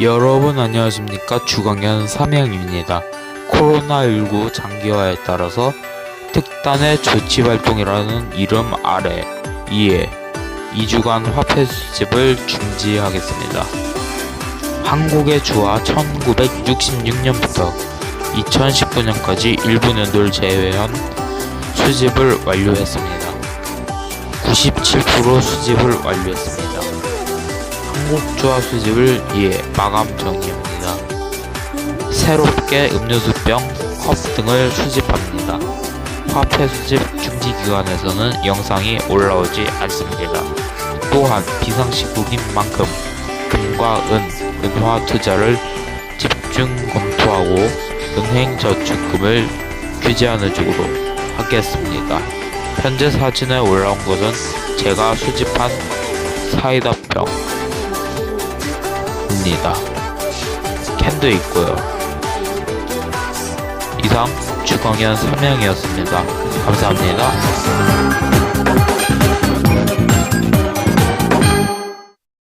여러분 안녕하십니까 주광현 삼양입니다. 코로나19 장기화에 따라서 특단의 조치 발동이라는 이름 아래 이에 2주간 화폐 수집을 중지하겠습니다. 한국의 주화 1966년부터 2019년까지 일부 년도를 제외한 수집을 완료했습니다. 97% 수집을 완료했습니다. 한국주화 수집을 이에 마감 정리합니다. 새롭게 음료수병, 컵 등을 수집합니다. 화폐 수집 중지 기간에서는 영상이 올라오지 않습니다. 또한 비상시국인 만큼 금과 은, 은화 투자를 집중 검토하고 은행 저축금을 규제하는 쪽으로 하겠습니다. 현재 사진에 올라온 것은 제가 수집한 사이다병 입니다. 캔도 있고요. 이상 주광현 3명이었습니다. 감사합니다.